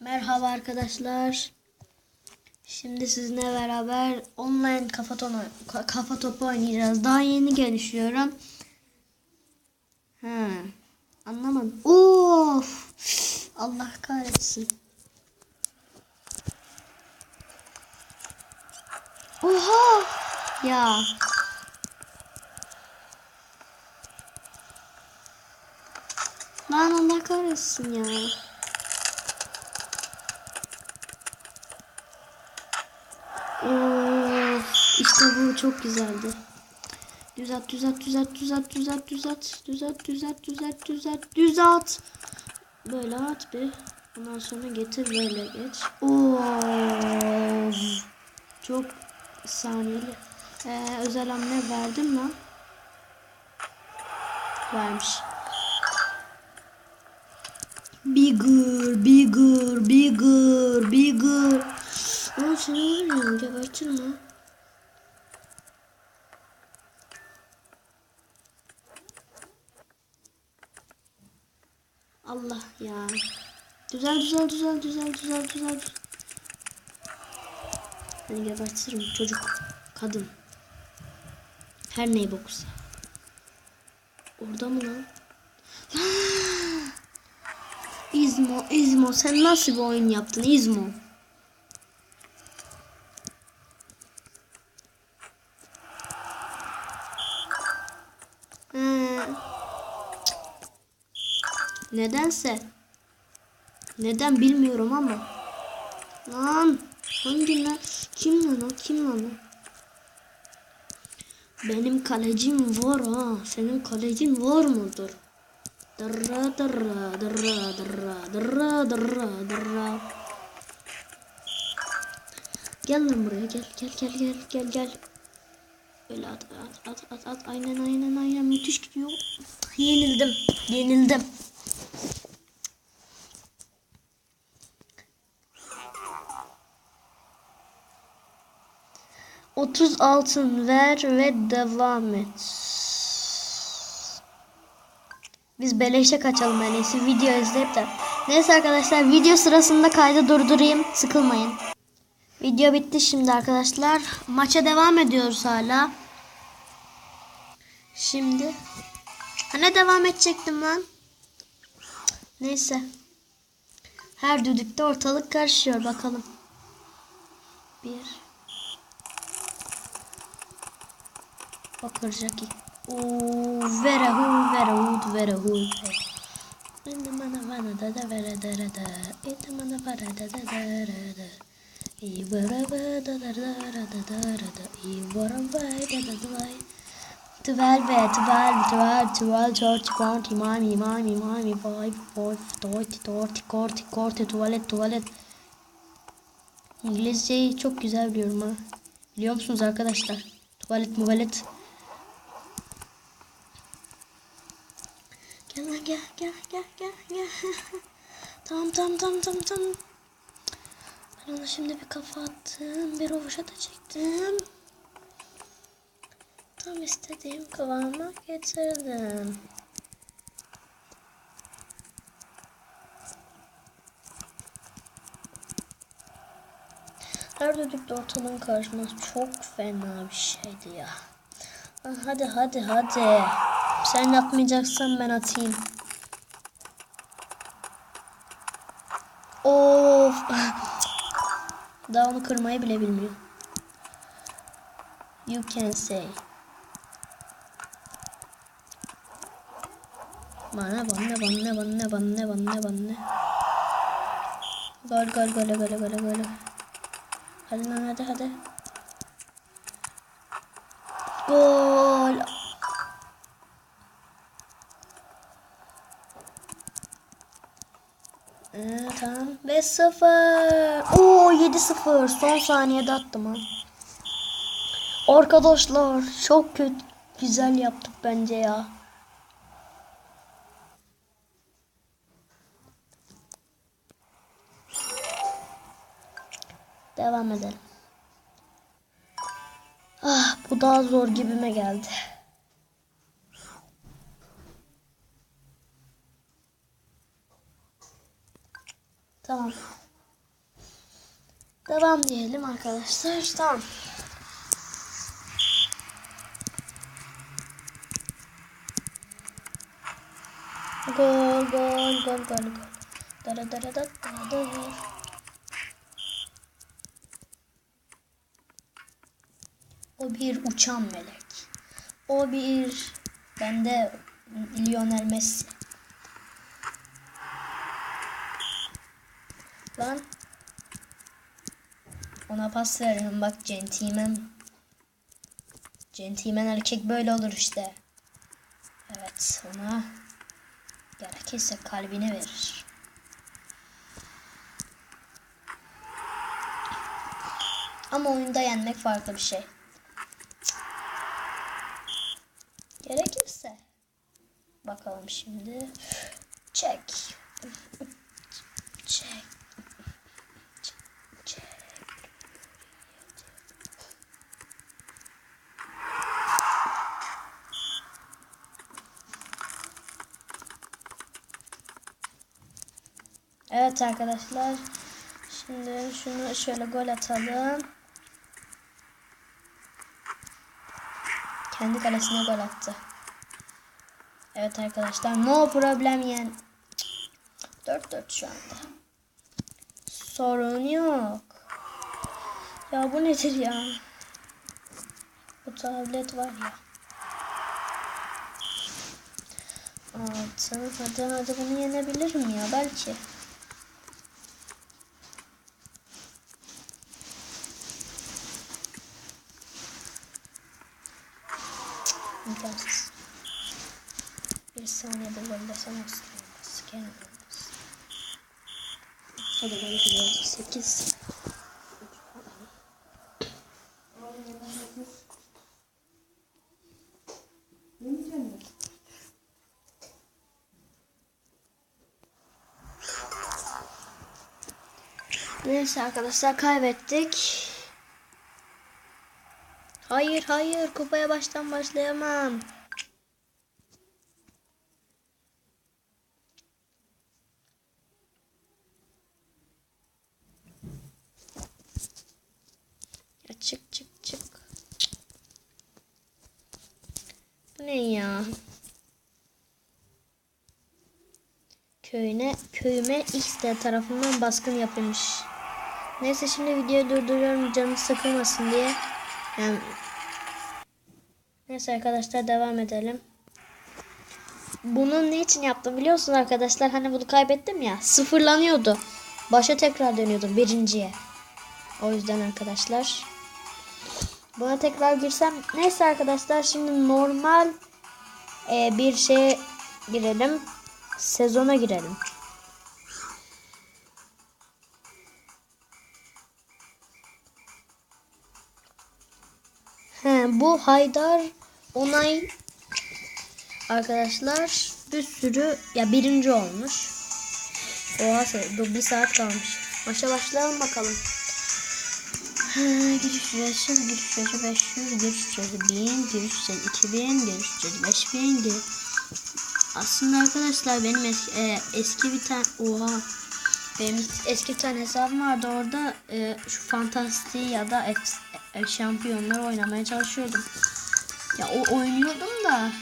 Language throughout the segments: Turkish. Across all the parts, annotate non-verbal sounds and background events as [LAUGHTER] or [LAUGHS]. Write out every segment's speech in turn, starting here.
Merhaba arkadaşlar. Şimdi sizinle beraber online kafa, tonu, ka- kafa topu oynayacağız. Daha yeni gelişiyorum. Ha, anlamadım. Of! Allah kahretsin. Oha! Ya. Lan Allah kahretsin ya. Of, işte bu çok güzeldi. Düzelt, düzelt, düzelt, düzelt, düzelt, düzelt, düzelt, düzelt, düzelt, düzelt, düzelt. Böyle at bir. Ondan sonra getir böyle geç. Of, çok saniyeli. Ee, özel hamle verdim lan. Vermiş. Bigger, bigger, bigger, bigger. Lan seni öldürüyorum, gebertirim ha. Allah ya. Güzel, güzel, güzel, güzel, güzel, güzel. Beni gebertirim çocuk, kadın. Her ney boksa. Orada mı lan? [GASPS] İzmo, İzmo sen nasıl bir oyun yaptın İzmo? Nedense. Neden bilmiyorum ama. Lan hangi lan kim lan o? Kim lan o? Benim kalecim var ha. Senin kalecin var mıdır? Dırra dırra dırra dırra dırra dırra dırra. Gel lan buraya gel gel gel gel gel gel. Böyle at at at at at. Aynen aynen aynen. Müthiş gidiyor. Yenildim. Yenildim. Otuz altın ver ve devam et. Biz beleşe kaçalım en iyisi. Video izleyip de. Neyse arkadaşlar video sırasında kaydı durdurayım. Sıkılmayın. Video bitti şimdi arkadaşlar. Maça devam ediyoruz hala. Şimdi. Hani devam edecektim lan. Neyse. Her düdükte ortalık karışıyor bakalım. Bir. bakacak ki. Oo, verahu verahud verahud. Ende mana vana da da vera da da da. Ende mana vara da da da da da. İyi vara e da da da da da da da. İyi vara da da da da. Twelve, twelve, twelve, twelve, church, county, mommy, mommy, mommy, five, five, thirty, thirty, forty, forty, tuvalet, tuvalet. İngilizceyi çok güzel biliyorum ha. Biliyor musunuz arkadaşlar? Tuvalet, muvalet. Gel, gel, gel, [LAUGHS] tamam, tamam, tamam, tamam, tamam. Ben ona şimdi bir kafa attım. Bir rovaşa da çektim. Tam istediğim kıvama getirdim. Her düdükte ortalığın karışması çok fena bir şeydi ya. Ah, Hadi hadi hadi. Sen yapmayacaksan ben atayım. Of. Daha onu kırmayı bile bilmiyor. You can say. Bana bana bana bana bana bana bana. Gol gol gol gol gol gol. Hadi lan hadi hadi. Gol. Ee, tamam. 5-0. Oo 7-0. Son saniyede attım ha. Arkadaşlar çok kötü güzel yaptık bence ya. Devam edelim. Ah bu daha zor gibime geldi. Tamam. Devam diyelim arkadaşlar. Tamam. Gol gol gol gol gol. Dara dara da da da. O bir uçan melek. O bir bende Lionel Messi. Lan ona pas veriyorum bak centilmen. Centilmen erkek böyle olur işte. Evet ona gerekirse kalbini verir. Ama oyunda yenmek farklı bir şey. Gerekirse. Bakalım şimdi. Çek. Çek. Evet arkadaşlar. Şimdi şunu şöyle gol atalım. Kendi kalesine gol attı. Evet arkadaşlar no problem yen. 4-4 şu anda. Sorun yok. Ya bu nedir ya? Bu tablet var ya. Altı. Hadi hadi bunu yenebilirim ya belki. İmkansız. Bir saniyede gol desem aslında olmaz. Gene olmaz. Hadi ben gidiyorum. 8. Neyse arkadaşlar kaybettik. Hayır hayır kupaya baştan başlayamam. Çık çık çık. Bu ne ya? Köyüne, köyüme X tarafından baskın yapılmış. Neyse şimdi videoyu durduruyorum canım sıkılmasın diye. Yani Neyse arkadaşlar devam edelim. Bunu ne için yaptım biliyorsunuz arkadaşlar? Hani bunu kaybettim ya. Sıfırlanıyordu. Başa tekrar dönüyordum birinciye. O yüzden arkadaşlar. Buna tekrar girsem. Neyse arkadaşlar şimdi normal e, bir şeye girelim. Sezona girelim. He, bu Haydar Onay arkadaşlar bir sürü ya birinci olmuş. Oha dur bir saat kalmış. Maça başlayalım bakalım. Giriş süresi, giriş süresi 500, giriş süresi 1000, giriş süresi 2000, giriş süresi 5000, giriş... Aslında arkadaşlar benim eski, e, eski bir tane oha benim eski bir tane hesabım vardı orada e, şu fantastiği ya da F, e, şampiyonlar oynamaya çalışıyordum. Ya o oynuyordum da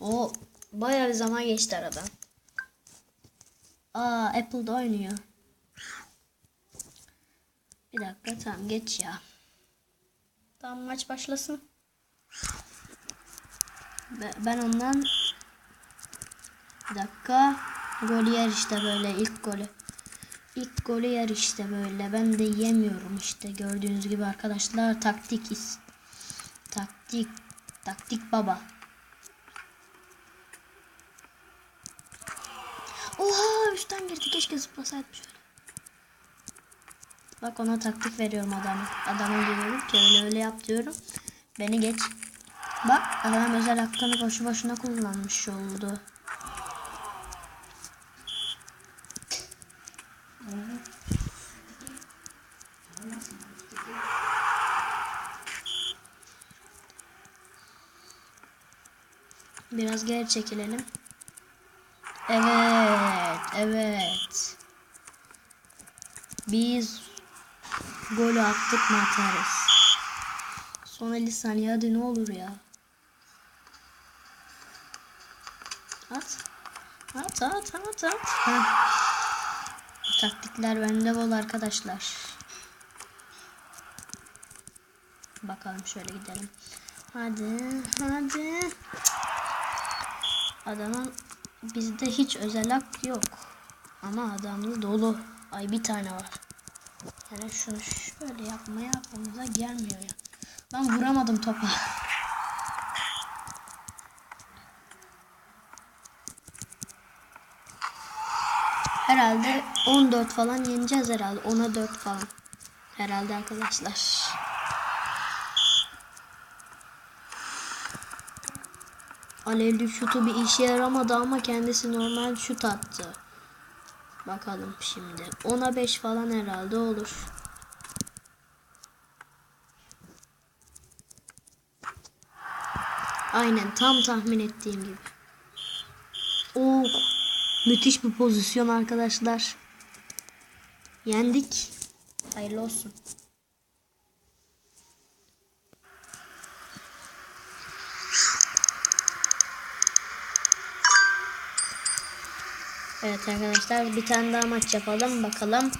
o bayağı bir zaman geçti aradan. Aa Apple'da oynuyor. Bir dakika tamam geç ya. Tamam maç başlasın. Be- Ben ondan bir dakika golü yer işte böyle ilk golü. İlk golü yer işte böyle. Ben de yemiyorum işte gördüğünüz gibi arkadaşlar taktik is. Taktik. Taktik baba. Oha üstten girdi. Keşke zıplasaydım şöyle. Bak ona taktik veriyorum adama. Adama diyorum ki öyle öyle yap diyorum. Beni geç. Bak adam özel hakkını boşu boşuna kullanmış oldu. Biraz geri çekilelim. Evet, evet. Biz Golü attık mı atarız. Son 50 saniye hadi ne olur ya. At. At at at at. Bu taktikler bende bol arkadaşlar. Bakalım şöyle gidelim. Hadi hadi. Adamın bizde hiç özel hak yok. Ama adamda dolu. Ay bir tane var. Yani şunu şöyle yapmaya aklımıza gelmiyor ya. Ben vuramadım topa. Herhalde 14 falan yeneceğiz herhalde. 10'a 4 falan. Herhalde arkadaşlar. Alevli şutu bir işe yaramadı ama kendisi normal şut attı. Bakalım şimdi. 10'a 5 falan herhalde olur. Aynen tam tahmin ettiğim gibi. Oo, müthiş bir pozisyon arkadaşlar. Yendik. Hayırlı olsun. Evet arkadaşlar bir tane daha maç yapalım bakalım.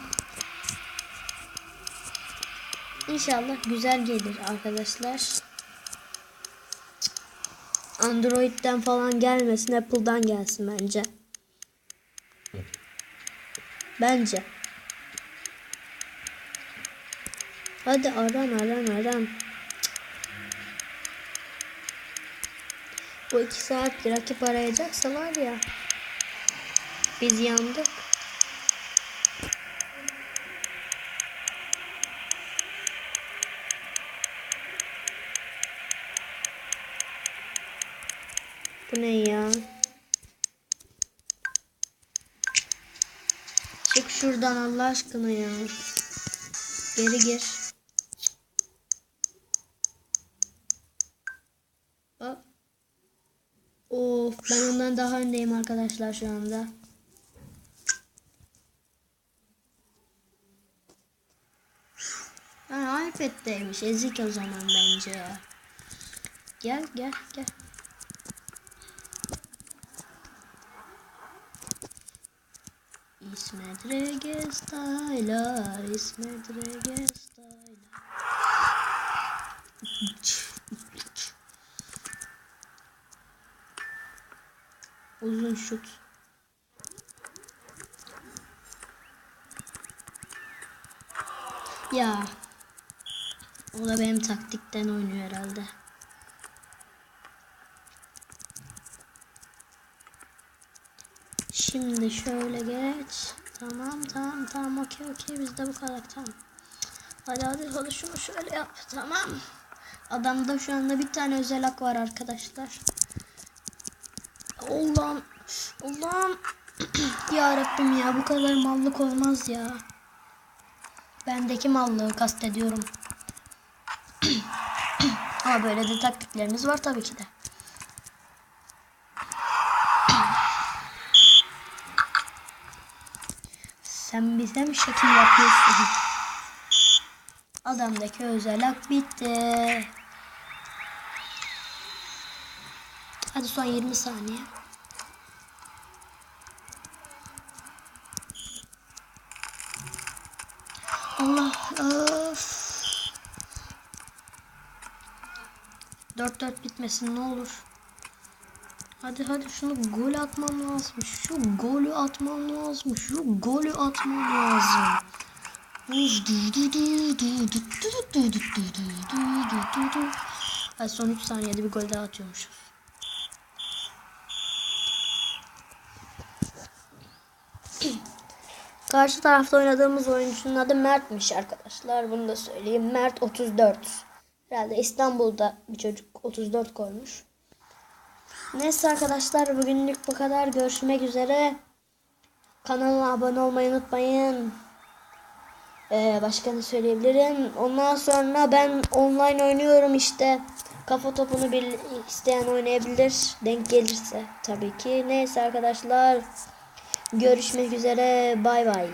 İnşallah güzel gelir arkadaşlar. Android'den falan gelmesin Apple'dan gelsin bence. Bence. Hadi aran aran aran. Bu iki saat rakip arayacaksa var ya. Biz yandık. Bu ne ya? Çık şuradan Allah aşkına ya. Geri gir. Aa. Of ben ondan daha öndeyim arkadaşlar şu anda. İPad'deymiş. Ezik o zaman bence. Gel gel gel. İsmet Rege Styler, İsmet Rege Styler. Uzun şut. Ya. O da benim taktikten oynuyor herhalde. Şimdi şöyle geç. Tamam tamam tamam okey okey bizde bu kadar tamam. Hadi hadi hadi şunu şöyle yap tamam. Adamda şu anda bir tane özel hak var arkadaşlar. Allah'ım Allah'ım [CLEARS THROAT] ya ya bu kadar mallık olmaz ya. Bendeki mallığı kastediyorum. Böyle de taktiklerimiz var tabii ki de. Sen bize mi şekil yapıyorsun? Adamdaki özel hak bitti. Hadi son 20 saniye. Allah öf. 4-4 bitmesin ne olur. Hadi hadi şunu gol atmam lazım. Şu golü atmam lazım. Şu golü atmam lazım. Hadi son 3 saniyede bir gol daha atıyormuşuz. Karşı tarafta oynadığımız oyuncunun adı Mert'miş arkadaşlar. Bunu da söyleyeyim. Mert 34. Herhalde İstanbul'da bir çocuk 34 koymuş. Neyse arkadaşlar bugünlük bu kadar. Görüşmek üzere. Kanalıma abone olmayı unutmayın. Ee, başka ne söyleyebilirim? Ondan sonra ben online oynuyorum işte. Kafa topunu bir isteyen oynayabilir. Denk gelirse tabii ki. Neyse arkadaşlar. Görüşmek üzere. Bay bay.